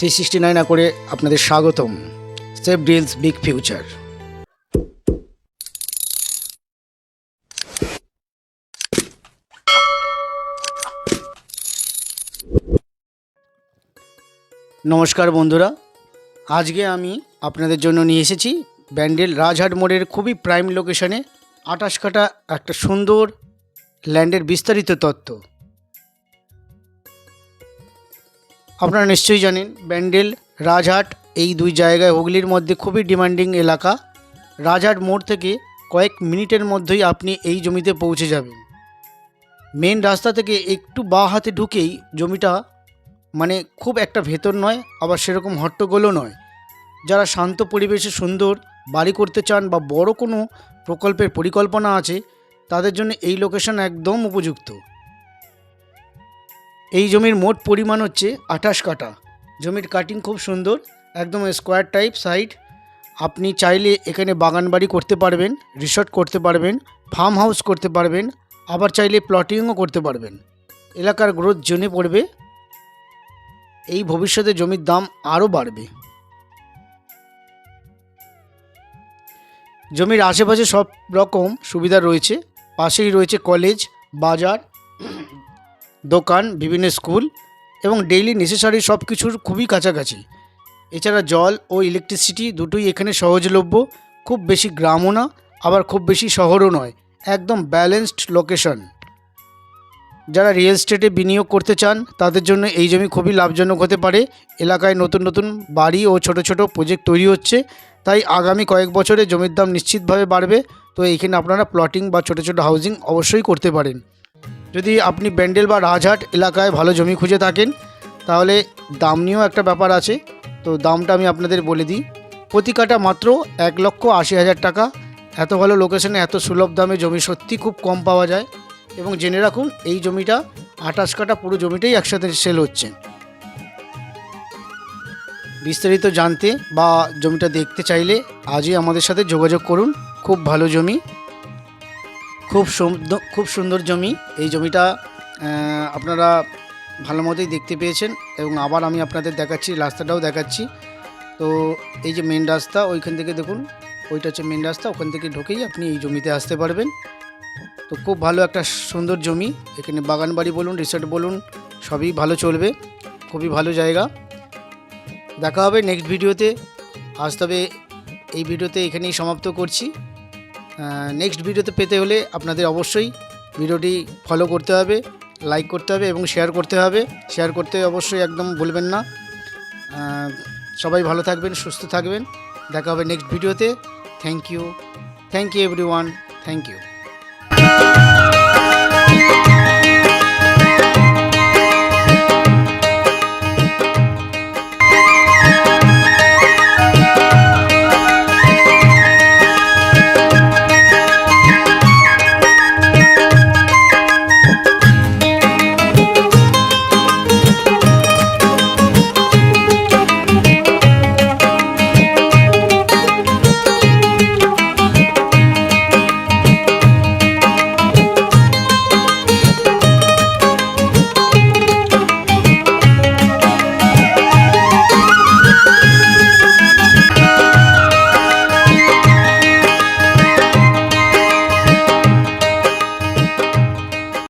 Three sixty nine করে আপনাদের স্বাগতম। Safe deals big future. নমস্কার বন্ধুরা, আজকে আমি আপনাদের জন্য নিয়ে এসেছি ব্যান্ডেল রাজহাট মোড়ের খুবই প্রাইম লোকেশনে আটাশ কাটা একটা সুন্দর ল্যান্ডের বিস্তারিত তত্ত্ব আপনারা নিশ্চয়ই জানেন, ব্যান্ডেল, রাজহাট এই দুই জায়গায়, হুগলির মধ্যে খুবই ডিমান্ডিং এলাকা। রাজহাট মোড় থেকে কয়েক মিনিটের মধ্যেই আপনি এই জমিতে পৌঁছে যাবেন। মেন রাস্তা থেকে একটু বা হাতে ঢুকেই জমিটা মানে খুব একটা ভেতর নয়, আবার সেরকম হট্টগোলও নয়। যারা শান্ত পরিবেশে সুন্দর বাড়ি করতে চান বা বড় কোনো প্রকল্পের পরিকল্পনা আছে, তাদের জন্য এই লোকেশন একদম উপযুক্ত। এই জমির মোট পরিমাণ হচ্ছে আঠাশ কাটা জমির কাটিং খুব সুন্দর, একদম স্কোয়ার টাইপ সাইড আপনি চাইলে এখানে বাগান বাড়ি করতে পারবেন রিসর্ট করতে পারবেন ফার্ম হাউস করতে পারবেন, আবার চাইলে প্লটিংও করতে পারবেন। এলাকার গ্রোথ জোনে পড়বে, এই ভবিষ্যতে জমির দাম আরও বাড়বে। জমির আশেপাশে সব রকম সুবিধা রয়েছে, পাশেই রয়েছে কলেজ বাজার দোকান, বিভিন্ন স্কুল এবং ডেইলি নেসেসারি সব কিছুর খুবই কাছাকাছি। এছাড়া জল ও ইলেকট্রিসিটি দুটোই এখানে সহজলভ্য, খুব বেশি গ্রামও না, আবার খুব বেশি শহরও নয়, একদম ব্যালেন্সড লোকেশন যারা রিয়েল এস্টেটে বিনিয়োগ করতে চান, তাদের জন্য এই জমি খুবই লাভজনক হতে পারে। এলাকায় নতুন নতুন বাড়ি ও ছোট ছোট প্রজেক্ট তৈরি হচ্ছে, তাই আগামী কয়েক বছরে জমির দাম নিশ্চিতভাবে বাড়বে। তো এইখানে আপনারা প্লটিং বা ছোট ছোট হাউজিং অবশ্যই করতে পারেন। যদি আপনি ব্যান্ডেল বা রাজহাট এলাকায় ভালো জমি খুঁজে থাকেন, তাহলে দাম নিয়েও একটা ব্যাপার আছে। তো দামটা আমি আপনাদের বলে দিই। প্রতি কাটা মাত্র এক লক্ষ আশি হাজার টাকা। এত ভালো লোকেশনে এত সুলভ দামে জমি সত্যি খুব কম পাওয়া যায়। এবং জেনে রাখুন, এই জমিটা আঠাশ কাটা পুরো জমিটাই একসাথে সেল হচ্ছে। বিস্তারিত জানতে বা জমিটা দেখতে চাইলে আজই আমাদের সাথে যোগাযোগ করুন। খুব ভালো জমি। খুব খুব সুন্দর জমি। এই জমিটা আপনারা ভালো মতোই দেখতে পেয়েছেন এবং আবার আমি আপনাদের দেখাচ্ছি, রাস্তাটাও দেখাচ্ছি। তো এই যে মেন রাস্তা, ওইখান থেকে দেখুন, ওইটা হচ্ছে মেন রাস্তা, ওখান থেকে ঢুকেই আপনি এই জমিতে আসতে পারবেন। তো খুব ভালো একটা সুন্দর জমি। এখানে বাগান বাড়ি বলুন রিসর্ট বলুন, সবই ভালো চলবে। খুবই ভালো জায়গা। দেখা হবে নেক্সট ভিডিওতে আজ তবে এই ভিডিওতে এখানেই সমাপ্ত করছি। নেক্সট ভিডিওতে পেতে হলে আপনাদের অবশ্যই ভিডিওটি ফলো করতে হবে লাইক করতে হবে এবং শেয়ার করতে হবে। শেয়ার করতে অবশ্যই একদম ভুলবেন না। সবাই ভালো থাকবেন, সুস্থ থাকবেন। দেখা হবে নেক্সট ভিডিওতে thank you thank you everyone thank you